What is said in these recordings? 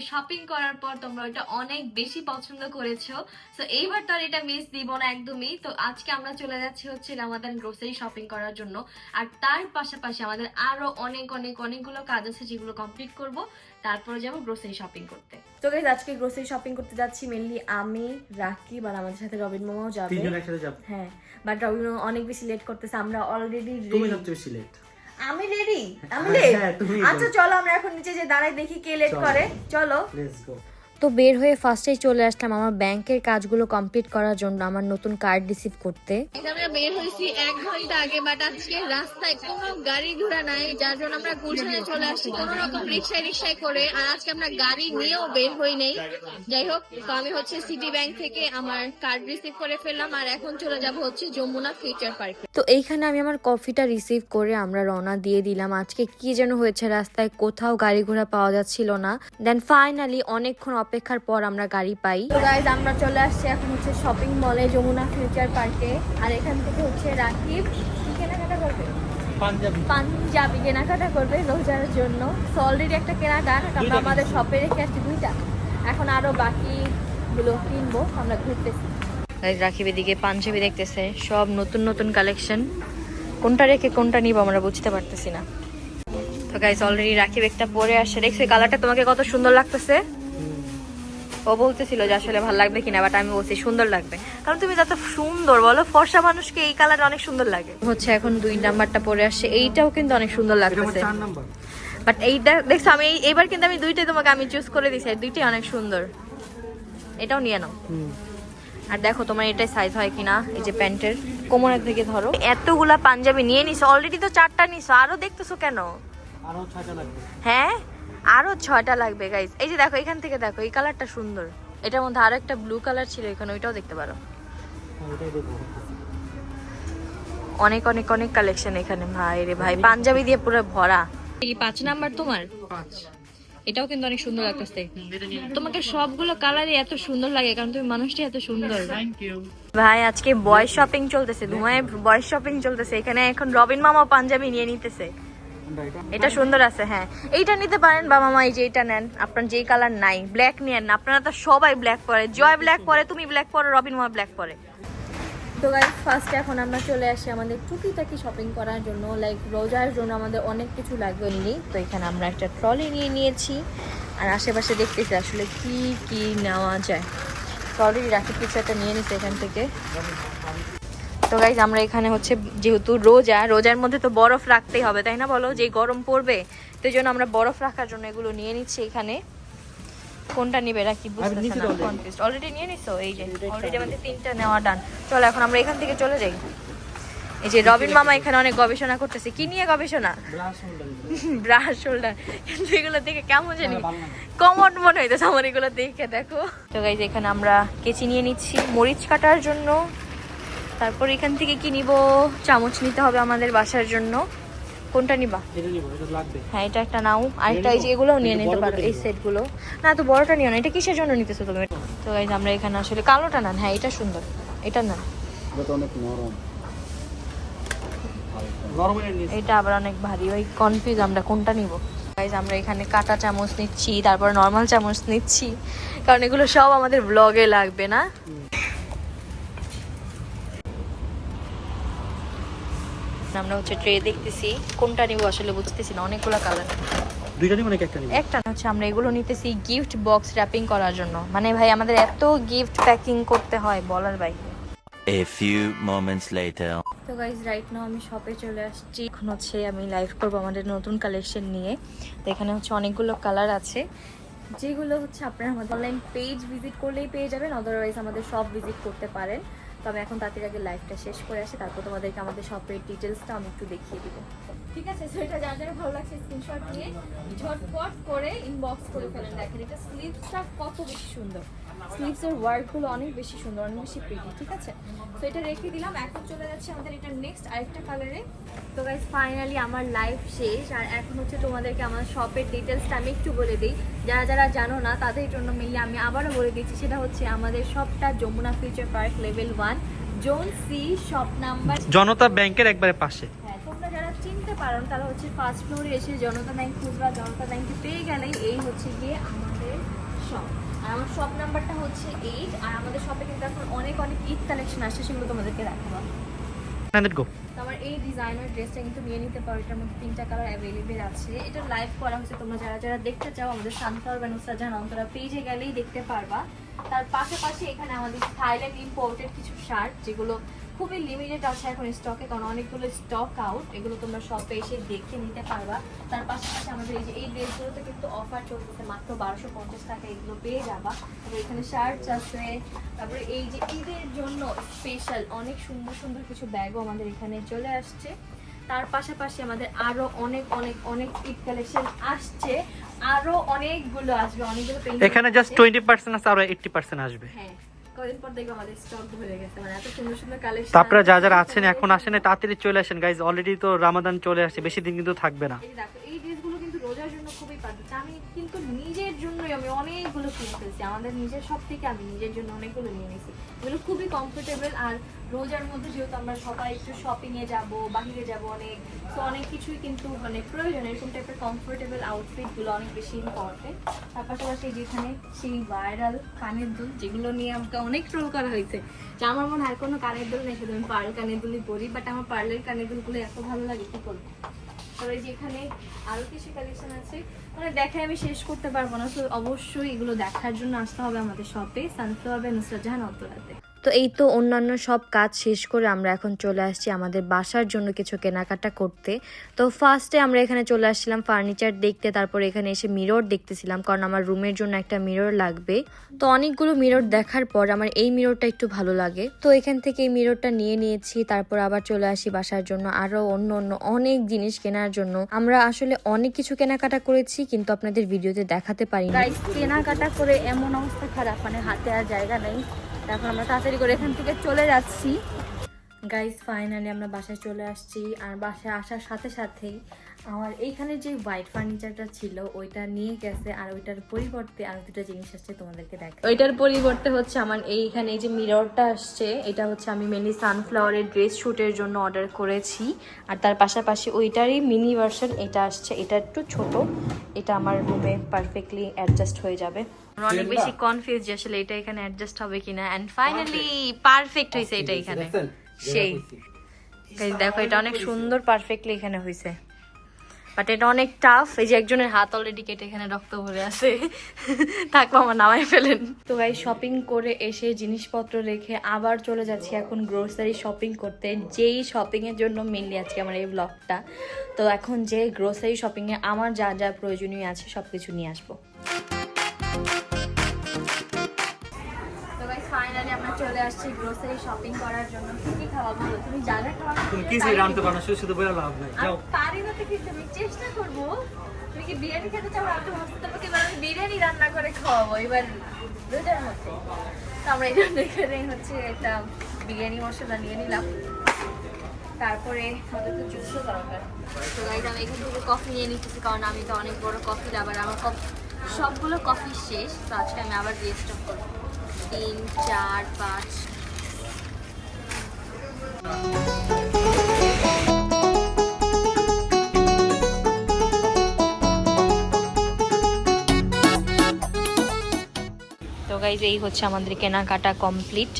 Shopping করার পর তোমরা এটা অনেক বেশি পছন্দ করেছ। সো এইবার তো আর এটা মিস দিব একদমই। তো, আজকে আমরা চলে যাচ্ছি হচ্ছে রমাদান গ্রোসারি শপিং করার জন্য। আর তার পাশাপাশি আমাদের আরও অনেক অনেক, অনেকগুলো কাজ আছে যেগুলো কমপ্লিট করব। তারপরে যাব গ্রোসারি শপিং করতে। তো গাইজ আজকে গ্রোসারি শপিং করতে যাচ্ছি মেনলি আমি রাকিব আর আমাদের সাথে রবিন মামাও যাবে। তিনজন একসাথে যাব। হ্যাঁ বাট রবিন মামা অনেক বেশি লেট করতেছে আমরা অলরেডি তুমি সবচেয়ে বেশি লেট আমি রেডি আমি হ্যাঁ, লেট হ্যাঁ, আচ্ছা চলো আমরা এখন নিচে যে দাঁড়াই দেখি কে লেট করে। চলো। লেটস গো তো বের হয়ে ফার্স্টেই চলে আসলাম আমার ব্যাংকের কাজগুলো কমপ্লিট করার জন্য আমার নতুন কার্ড রিসিভ করতে। আমরা বের হয়েছি এক ঘণ্টা আগে বাট আজকে রাস্তায় কোনো গাড়ি ঘোড়া নাই যার জন্য আমরা গুলশানে চলে আসছি কোনো রকম রিক্সায় রিক্সায় করে আর আজকে আমরা গাড়ি নিয়েও বের হই নেই। যাই হোক তো আমি হচ্ছে সিটি ব্যাংক থেকে আমার কার্ড রিসিভ করে ফেললাম আর এখন চলে যাব হচ্ছে যমুনা ফিউচার পার্কে তো এইখানে আমি আমার কফিটা রিসিভ করে আমরা রওনা দিয়ে দিলাম। আজকে কি যেন হয়েছে রাস্তায় কোথাও গাড়ি ঘোড়া পাওয়া যাচ্ছিল না। দেন ফাইনালি অনেকক্ষণ অপেক্ষার পর আমরা গাড়ি পাই। তো গাইজ আমরা চলে আসছি এখন হচ্ছে শপিং মলে যমুনা ফিউচার পার্কে আর এখান থেকে হচ্ছে রাকিব কি কেনাকাটা করবে। পাঞ্জাবি। পাঞ্জাবি কেনাকাটা করবে রোজার জন্য। সো অলরেডি একটা কেনাকাটা আমরা আমাদের শপে রেখে আসছি দুইটা। এখন আরও বাকিগুলো কিনবো আমরা ঘুরতেছি। রাখিব এদিকে পাঞ্জাবি দেখতেছে সব নতুন নতুন কালেকশন কোনটা রেখে কোনটা নিব আমরা বুঝতে পারতেছি না। তো গাইজ অলরেডি রাখিব একটা পরে আসছে। দেখছি কালারটা তোমাকে কত সুন্দর লাগতেছে। ও বলতেছিল যে আসলে ভালো লাগবে কিনা বাট আমি বলছি সুন্দর লাগবে। কারণ তুমি যত সুন্দর বলো ফর্সা মানুষকে এই কালার অনেক সুন্দর লাগে। হচ্ছে এখন দুই নাম্বারটা পরে আসছে এইটাও কিন্তু অনেক সুন্দর লাগতেছে। বাট এইটা দেখছ আমি এই- এইবার কিন্তু আমি দুইটাই তোমাকে আমি চুজ করে দিছি দুইটাই অনেক সুন্দর। এটাও নিয়ে নাও। আর দেখো তোমার এটাই সাইজ হয় কিনা এই যে প্যান্টের। কোমরের থেকে ধরো। এতগুলা পাঞ্জাবি নিয়ে নিছো অলরেডি তো চারটা নিছো আরও দেখতেছো কেন? আরও ছয়টা লাগবে। হ্যাঁ? আরও ছয়টা লাগবে গাইজ এই যে দেখো এখান থেকে দেখো এই কালারটা সুন্দর। এটার মধ্যে আরও একটা ব্লু কালার ছিল এখানে ওইটাও দেখতে পারো। অনেক অনেক অনেক কালেকশন এখানে ভাই রে ভাই। পাঞ্জাবি দিয়ে পুরো ভরা। এই পাঁচ নাম্বার তোমার? পাঁচ। এটাও কিন্তু অনেক সুন্দর লাগতেছে। তোমাকে সবগুলো কালারই এত সুন্দর লাগে কারণ তুমি মানুষটি এত সুন্দর। ভাই আজকে বয়স শপিং চলতেছে ধুমায় বয়স শপিং চলতেছে। এখানে এখন রবিন মামা পাঞ্জাবি নিয়ে নিতেছে। এটা সুন্দর আছে হ্যাঁ। এইটা নিতে পারেন, বাবা মামা এই যে এটা নেন। আপনার যেই কালার নাই ব্ল্যাক নিয়েন না। আপনারা তো সবাই ব্ল্যাক পরে। জয় ব্ল্যাক পরে, তুমি ব্ল্যাক পরে, রবিন মামা ব্ল্যাক পরে। তো গাইজ ফার্স্টে এখন আমরা চলে আসি আমাদের টুকিটাকি শপিং করার জন্য। লাইক রোজার জন্য আমাদের অনেক কিছু লাগবে বললি তো এখানে আমরা একটা ট্রলি নিয়ে নিয়েছি। আর আশেপাশে দেখতেছি আসলে কি কি নেওয়া যায়। ট্রলি রাখি কিছু একটা নিয়ে নিছি এখান থেকে। তো গাইজ আমরা এখানে হচ্ছে যেহেতু রোজা রোজার মধ্যে তো বরফ রাখতেই হবে তাই না বলো? যে গরম পড়বে তো জন্য আমরা বরফ রাখার জন্য এগুলো নিয়ে নিচ্ছি এখানে। কোনটা নিবে বুঝতেছি নিচে না কনফিউজ অলরেডি নিয়ে নিছো? এই যে অলরেডি আমাদের তিনটা নেওয়া ডান চলো এখন আমরা এখান থেকে চলে যাই। এই যে রবিন মামা এখানে অনেক গবেষণা করতেছে। কি নিয়ে গবেষণা? ব্রাশ হোল্ডার শোল্ডার কিন্তু এগুলো দেখে কেমন জানি লাগে। কমন মনে হইতেছে আমার এগুলো দেখে দেখো। তো গাইজ এখানে আমরা কেচি নিয়ে নিচ্ছি। মরিচ কাটার জন্য তারপর এখান থেকে কি নিব? চামচ নিতে হবে আমাদের বাসার জন্য। কোনটা নিবা? হ্যাঁ এটা একটা নাও। আর একটা এই যে এগুলোও নিয়ে নিতে পারো এই সেটগুলো। না তো বড়টা নিও না এটা কিসের জন্য নিতেছো তুমি? তো গাইজ আমরা এখানে আসলে কালোটা নেন। হ্যাঁ এটা সুন্দর। এটা নেন। এটা অনেক নরম। এটা আবার অনেক ভারী ওই কনফিউজ আমরা কোনটা নিব? গাইজ আমরা এখানে কাটা চামচ নিচ্ছি তারপর নর্মাল চামচ নিচ্ছি। কারণ এগুলো সব আমাদের ব্লগে লাগবে না? আমরা হচ্ছে ট্রে দেখতেছি। কোনটা নিব আসলে বুঝতেছি না অনেকগুলো কালার দুইটা নিবো নাকি একটা নিবো? একটা হচ্ছে আমরা এগুলো নিতেছি গিফট বক্স র্যাপিং করার জন্য। মানে ভাই আমাদের এত গিফট প্যাকিং করতে হয় বলার বাইরে। A few moments later. তো গাইজ রাইট নাও আমি শপে চলে আসছি। এখন হচ্ছে আমি লাইভ করব আমাদের নতুন কালেকশন নিয়ে। তো এখানে হচ্ছে অনেকগুলো কালার আছে। যেগুলো হচ্ছে আপনারা আমাদের অনলাইন পেজ ভিজিট করলেই পেয়ে যাবেন আদারওয়াইজ আমাদের শপ ভিজিট করতে পারেন। তো আমি এখন তাড়াতাড়ি আগে লাইভটা শেষ করে আসি, তারপর তোমাদেরকে আমাদের শপের ডিটেলসটা আমি একটু দেখিয়ে দিব। ঠিক আছে? সো এটা যার যার ভালো লাগছে স্ক্রিনশট নিয়ে, ঝটপট করে ইনবক্স করে ফেলেন। দেখেন, এটা স্লিভসটা কত বেশি সুন্দর। স্লিভসের ওয়ার্কগুলো অনেক বেশি সুন্দর, অনেক বেশি প্রিটি ঠিক আছে? তো এটা রেখে দিলাম, এখন চলে যাচ্ছে আমাদের এটা নেক্সট আরেকটা কালারে তো গাইজ ফাইনালি আমার লাইফ শেষ। আর এখন হচ্ছে তোমাদেরকে আমার শপের ডিটেলসটা আমি একটু বলে দিই। যারা যারা জানো না, তাদের জন্য মিলিয়ে আমি আবারও বলে দিচ্ছি, সেটা হচ্ছে আমাদের শপটা Jamuna future park level one zone C shop number Janata ব্যাংকের একবারে পাশে। তোমরা পারো তারা হচ্ছে ফার্স্ট ফ্লোরে এসে জনতা ব্যাংক খুচরা জনতা ব্যাংকে পেয়ে গেলেই এই হচ্ছে গিয়ে আমাদের শপ আর আমার শপ নাম্বারটা হচ্ছে এইট আর আমাদের শপে কিন্তু এখন অনেক অনেক ঈদ কালেকশন আসছে সেগুলো তোমাদেরকে দেখাবো। আমার এই ডিজাইনার ড্রেসটা কিন্তু নিয়ে নিতে পারো এটার মধ্যে তিনটা কালার অ্যাভেলেবেল আছে। এটা লাইভ করা হচ্ছে তোমরা যারা যারা দেখতে চাও আমাদের সানফ্লাওয়ার বানুসা জাহান অন্তরা পেজে গেলেই দেখতে পারবা। তার পাশাপাশি এখানে আমাদের থাইল্যান্ড ইম্পোর্টেড কিছু শার্ট যেগুলো খুবই লিমিটেড আছে এখন স্টকে কারণ অনেকগুলো স্টক আউট এগুলো তোমরা শপে এসে দেখে নিতে পারবা। তার পাশাপাশি আমাদের এই যে এই ড্রেসগুলোতে কিন্তু অফার চলতেছে মাত্র বারোশো পঞ্চাশ টাকা এগুলো পেয়ে যাবা। তারপরে এখানে শার্টস আছে তারপরে এই যে ঈদের জন্য স্পেশাল অনেক সুন্দর সুন্দর কিছু ব্যাগও আমাদের এখানে চলে আসছে। তার পাশাপাশি আমাদের আরও অনেক অনেক অনেক ঈদ কালেকশন আসছে। আরও অনেকগুলো আসবে অনেকগুলো এখানে জাস্ট টোয়েন্টি পার্সেন্ট আছে আর এইটটি পার্সেন্ট আসবে। হ্যাঁ। কদিন যা দেখব আমাদের স্টক ভরে গেছে। মানে এত সুন্দর সুন্দর কালেকশন তো আপনারা যারা যারা আছেন এখন আসেন তাড়াতাড়ি চলে আসেন। গাইজ অলরেডি তো রামাদান চলে আসে বেশি দিন কিন্তু থাকবে না। এই দেখো কিন্তু নিজের জন্যই আমি অনেকগুলো কিনে ফেলছি আমাদের নিজের সব থেকে আমি নিজের জন্য অনেকগুলো নিয়ে নিয়েছি এগুলো খুবই কমফোর্টেবল আর রোজার মধ্যে যেহেতু আমরা সবাই একটু শপিং এ যাব, বাহিরে যাব অনেক তো অনেক কিছুই কিন্তু মানে প্রয়োজন। এরকম টাইপের কমফোর্টেবল আউটফিটগুলো অনেক বেশি ইম্পর্টেন্ট তার পাশাপাশি যেখানে সেই ভাইরাল কানের দুল, যেগুলো নিয়ে আমাকে অনেক ট্রোল করা হয়েছে। যে আমার মনে হয় কোনো কানের দুল নেই, শুধু আমি পার্ল কানের দুলই পরি বাট আমার পার্লের কানের দুলগুলো এত ভালো লাগে, কি করব? তবে যেখানে আরও কিছু কালেকশন আছে। মানে দেখে আমি শেষ করতে পারব না। তো অবশ্যই এগুলো দেখার জন্য আসতে হবে আমাদের শপে সানফ্লাওয়ার বা নুসরাত জাহান অন্তরাতে। তো এই তো অন্যান্য সব কাজ শেষ করে আমরা এখন চলে আসছি আমাদের বাসার জন্য কিছু কেনাকাটা করতে। তো ফার্স্টে আমরা এখানে চলে আসছিলাম ফার্নিচার দেখতে, তারপর এখানে এসে মিরর দেখতেছিলাম, কারণ আমার রুমের জন্য একটা মিরর লাগবে। তো অনেকগুলো মিরর দেখার পর আমার এই মিররটা একটু ভালো লাগে। তো এখান থেকে এই মিররটা নিয়ে নিয়েছি, তারপর আবার চলে আসি বাসার জন্য আরও অন্য অন্য অনেক জিনিস কেনার জন্য। আমরা আসলে অনেক কিছু কেনাকাটা করেছি, কিন্তু আপনাদের ভিডিওতে দেখাতে গাইস কেনাকাটা করে এমন অবস্থা খারাপ মানে হাতে আর জায়গা নেই। তারপর আমরা তাড়াতাড়ি করে এখান থেকে চলে যাচ্ছি। গাইজ ফাইনালি আমরা বাসায় চলে আসছি। আর বাসায় আসার সাথে সাথেই আমার এইখানে যে হোয়াইট ফার্নিচারটা ছিল ওইটা নিয়ে গেছে আর ওইটার পরিবর্তে আর দুটো জিনিস আসছে তোমাদেরকে দেখ ওইটার পরিবর্তে হচ্ছে আমার এইখানে এই যে মিররটা আসছে এটা হচ্ছে আমি মেনলি সানফ্লাওয়ারের ড্রেস শ্যুটের জন্য অর্ডার করেছি। আর তার পাশাপাশি ওইটারই মিনি ভার্সন এটা আসছে। এটা একটু ছোট এটা আমার রুমে পারফেক্টলি অ্যাডজাস্ট হয়ে যাবে। অনেক বেশি কনফিউজ যে আসলে এটা এখানে অ্যাডজাস্ট হবে কিনা। এন্ড ফাইনালি পারফেক্ট হয়েছে এটা এখানে। সেই। দেখো এটা অনেক সুন্দর পারফেক্টলি এখানে হয়েছে। বাট এটা অনেক টাফ এই যে একজনের হাত অলরেডি কেটে এখানে রক্ত ভরে আছে। থাকব আমার নামাই ফেলেন। তো ভাই শপিং করে এসে জিনিসপত্র রেখে আবার চলে যাচ্ছি এখন গ্রোসারি শপিং করতে। যেই শপিংয়ের জন্য মেনলি আজকে আমার এই ব্লগটা তো এখন যে গ্রোসারি শপিংয়ে আমার যা যা প্রয়োজনীয় আছে সব কিছু নিয়ে আসব। চলে আসছি গ্রোসারি শপিং করার জন্য। কি কি খাওয়া বলো তুমি জানা খাওয়া তুমি কিছুই রাখতে পারো না শুধু শুধু বলে লাভ নাই? যাও। পারি না তো কিছু আমি চেষ্টা করব। তুমি কি বিরিয়ানি খেতে চাও? আমি ভাবছি তোমাকে এবার আমি বিরিয়ানি রান্না করে খাওয়াবো। এবার রোজার মধ্যে তো আমরা এই জন্য এখানে হচ্ছে একটা বিরিয়ানি মশলা নিয়ে নিলাম। তারপরে আমাদের তো জুসও দরকার। তো গাইজ আমি এখান থেকে কফি নিয়ে নিতেছি কারণ আমি তো অনেক বড় কফি লাভার আমার কফি সবগুলো কফি শেষ তো আজকে আমি আবার দিয়ে করব। তিন চার পাঁচ। তো গাইজ এই হচ্ছে আমাদের কেনাকাটা কমপ্লিট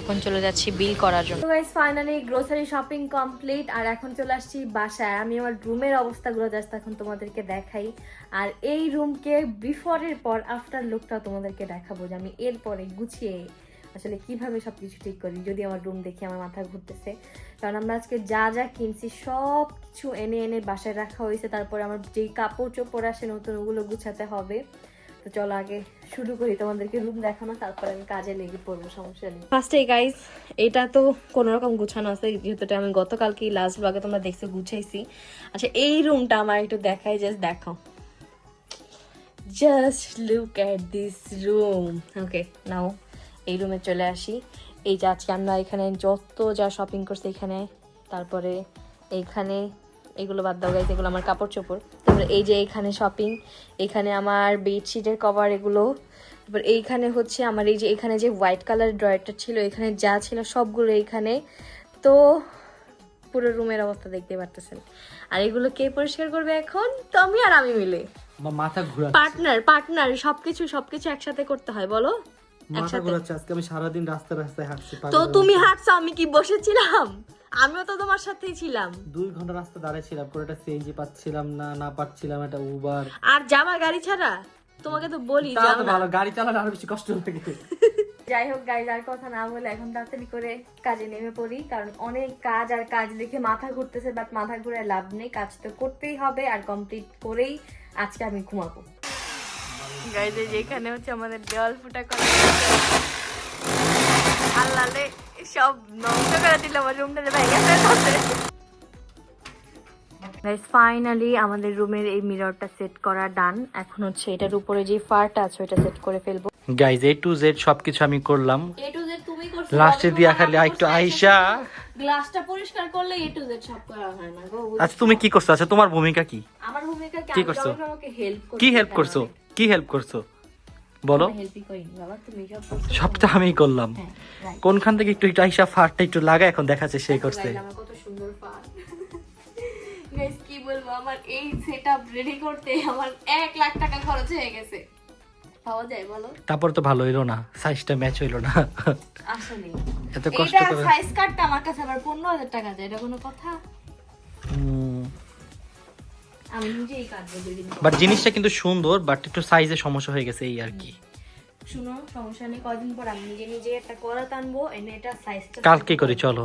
এখন চলে যাচ্ছি বিল করার জন্য। Guys finally grocery shopping complete আর এখন চলে আসছি বাসায়। আমি আমার রুমের অবস্থাগুলো জাস্ট এখন তোমাদেরকে দেখাই। আর এই রুমকে বিফোরের পর আফটার লুকটা তোমাদেরকে দেখাবো যে আমি এরপরে গুছিয়ে আসলে কীভাবে সবকিছু ঠিক করি, যদি আমার রুম দেখে আমার মাথা ঘুরতেছে। কারণ আমরা আজকে যা যা কিনছি সব কিছু এনে এনে বাসায় রাখা হয়েছে। তারপরে আমার যেই কাপড় চোপড় আসে নতুন, ওগুলো গুছাতে হবে। তো চলো আগে শুরু করি, তোমাদেরকে রুম দেখানো, তারপরে আমি কাজে লেগে পড়ব, সমস্যা নেই। ফার্স্টে গাইজ এটা তো কোনো রকম গুছানো আছে, যেহেতু আমি গতকালকে লাস্ট ব্লগে তোমরা দেখছ, গুছাইছি। আচ্ছা এই রুমটা আমার একটু দেখাই জাস্ট দেখো just look at this room okay now এই রুমে চলে আসি। এই যে আজকে আমরা এখানে যত যা শপিং করছি এখানে, তারপরে এইখানে এগুলো বাদ দাও গাইজ এগুলো আমার কাপড় চোপড় তারপরে এই যে এইখানে শপিং এখানে আমার বেডশিটের কভার এগুলো। তারপর এইখানে হচ্ছে আমার এই যে এখানে যে হোয়াইট কালার ড্রয়ারটা ছিল এখানে যা ছিল সবগুলো এইখানে তো পুরো রুমের অবস্থা দেখতে পারতেছেন। আর এগুলো কে পরিষ্কার করবে এখন? তো আমি আর আমি মিলে। মাথা ঘুরা পার্টনার পার্টনার সবকিছু সবকিছু একসাথে করতে হয় বলো? মাথা একসাথে। আজকে আমি সারাদিন রাস্তায় রাস্তায় হাঁটছি তো তুমি। হাঁটছো আমি কি বসেছিলাম? আমিও তো তোমার সাথেই ছিলাম। দুই ঘণ্টা রাস্তা দাঁড়িয়ে ছিলাম কোনো একটা সিএনজি পাচ্ছিলাম না না পাচ্ছিলাম একটা উবার আর জামা গাড়ি ছাড়া? তোমাকে তো বলি তা তো ভালো গাড়ি চালালে আরও বেশি কষ্ট লাগে যাই হোক গাইজ আর কথা না বলে এখন তাড়াতাড়ি করে কাজে নেমে পড়ি কারণ অনেক কাজ আর কাজ দেখে মাথা ঘুরতেছে বাট মাথা ঘুরে লাভ নেই কাজ তো করতেই হবে আর কমপ্লিট করেই আজকে আমি ঘুমাবো। গাইজ যেখানে হচ্ছে আমাদের দেওয়াল ফুটা করা আল্লাহ সব নষ্ট করে দিল আমার রুমটা ভেঙে ফেলছে। গাইজ ফাইনালি আমাদের রুমের এই মিররটা সেট করা ডান এখন হচ্ছে এটার উপরে যে ফারটা আছে ওটা সেট করে ফেলব। গাইজ এ টু জেড সবকিছু আমি করলাম। এ টু জেড তুমি করছ লাস্টে দিয়া খালি একটু আইসা। গ্লাসটা পরিষ্কার করলে এ টু জেড সব করা হয় না গো আচ্ছা তুমি কি করছ? আচ্ছা তোমার ভূমিকা কি? আমার ভূমিকা কি? করছ? কি হেল্প করছ? কি হেল্প করছ? বলো। সবটা আমিই করলাম। হ্যাঁ কোনখান থেকে একটু একটু ফারটা একটু লাগা এখন দেখাচ্ছে সেই করছে। কত সুন্দর পা কি বলব আমার এই সেটআপ রেডি করতে আমার এক লাখ টাকা খরচ হয়ে গেছে। পাওয়া যায় বলো? তারপর তো ভালো হইল না সাইজটা ম্যাচ হইল না। আসলে এত কষ্ট করে সাইজ কাটটা আমার কাছে আবার পনেরো হাজার টাকা যায় এটা কোনো কথা? আমি নিজেই কাটবো বাট জিনিসটা কিন্তু সুন্দর বাট একটু সাইজে সমস্যা হয়ে গেছে এই আর কি। শুনো সমস্যা নেই কদিন পর আমি নিজে নিজে একটা করা টানবো এনে এটা সাইজটা কালকে করি চলো।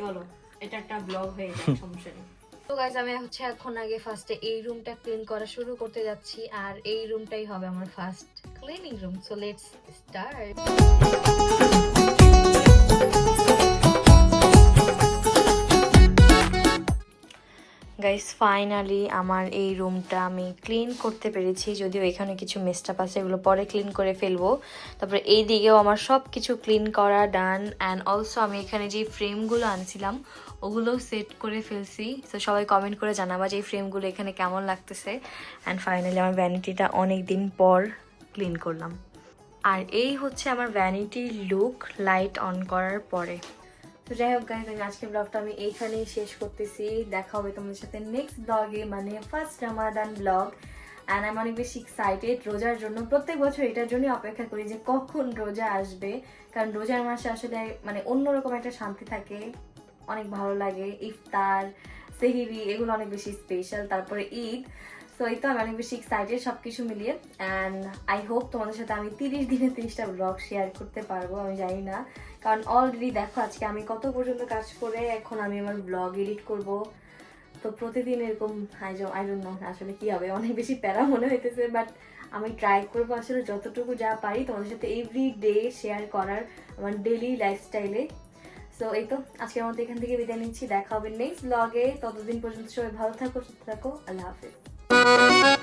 চলো এটা একটা ব্লগ হয়ে যায় সমস্যা নেই। তো গাইজ আমি হচ্ছে এখন আগে ফার্স্টে এই রুমটা ক্লিন করা শুরু করতে যাচ্ছি আর এই রুমটাই হবে আমার first cleaning room so let's start guys finally আমার এই রুমটা আমি ক্লিন করতে পেরেছি। যদিও এখানে কিছু মেস্টাপ আছে, এগুলো পরে ক্লিন করে ফেলব। তারপরে এই দিকেও আমার সব কিছু ক্লিন করা ডান অ্যান্ড অলসো আমি এখানে যে ফ্রেমগুলো আনছিলাম ওগুলো সেট করে ফেলছি। তো সবাই কমেন্ট করে জানাবা যে এই ফ্রেমগুলো এখানে কেমন লাগতেছে। অ্যান্ড ফাইনালি আমার ভ্যানিটিটা অনেক দিন পর ক্লিন করলাম। আর এই হচ্ছে আমার ভ্যানিটির লুক লাইট অন করার পরে। তো যাই হোক গাইজ আমি আজকের ব্লগটা আমি এইখানেই শেষ করতেছি। দেখা হবে তোমাদের সাথে নেক্সট ব্লগে মানে ফার্স্ট রামাদান ব্লগ অ্যান্ড আমি অনেক বেশি এক্সাইটেড রোজার জন্য। প্রত্যেক বছর এটার জন্যই অপেক্ষা করি যে কখন রোজা আসবে। কারণ রোজার মাসে আসলে মানে অন্যরকম একটা শান্তি থাকে। অনেক ভালো লাগে। ইফতার, সেহিরি, এগুলো অনেক বেশি স্পেশাল তারপরে ঈদ। সো এই তো আমি অনেক বেশি এক্সাইটেড সব কিছু মিলিয়ে। অ্যান্ড আই হোপ তোমাদের সাথে আমি তিরিশ দিনে তিরিশটা ব্লগ শেয়ার করতে পারব, আমি জানি না। কারণ অলরেডি দেখো, আজকে আমি কত পর্যন্ত কাজ করে এখন আমি আমার ব্লগ এডিট করব। তো প্রতিদিন এরকম আই ডোন্ট নো আসলে কি হবে, অনেক বেশি প্যারা মনে হইতেছে বাট আমি ট্রাই করব আসলে যতটুকু যা পারি তোমাদের সাথে এভরি ডে শেয়ার করার আমার ডেলি লাইফস্টাইলে সো এই তো, আজকের মতো এখান থেকে বিদায় নিচ্ছি, দেখা হবে নেক্সট ব্লগে ততদিন পর্যন্ত সবাই ভালো থাকো, সুস্থ থাকো, আল্লাহ হাফিজ। Música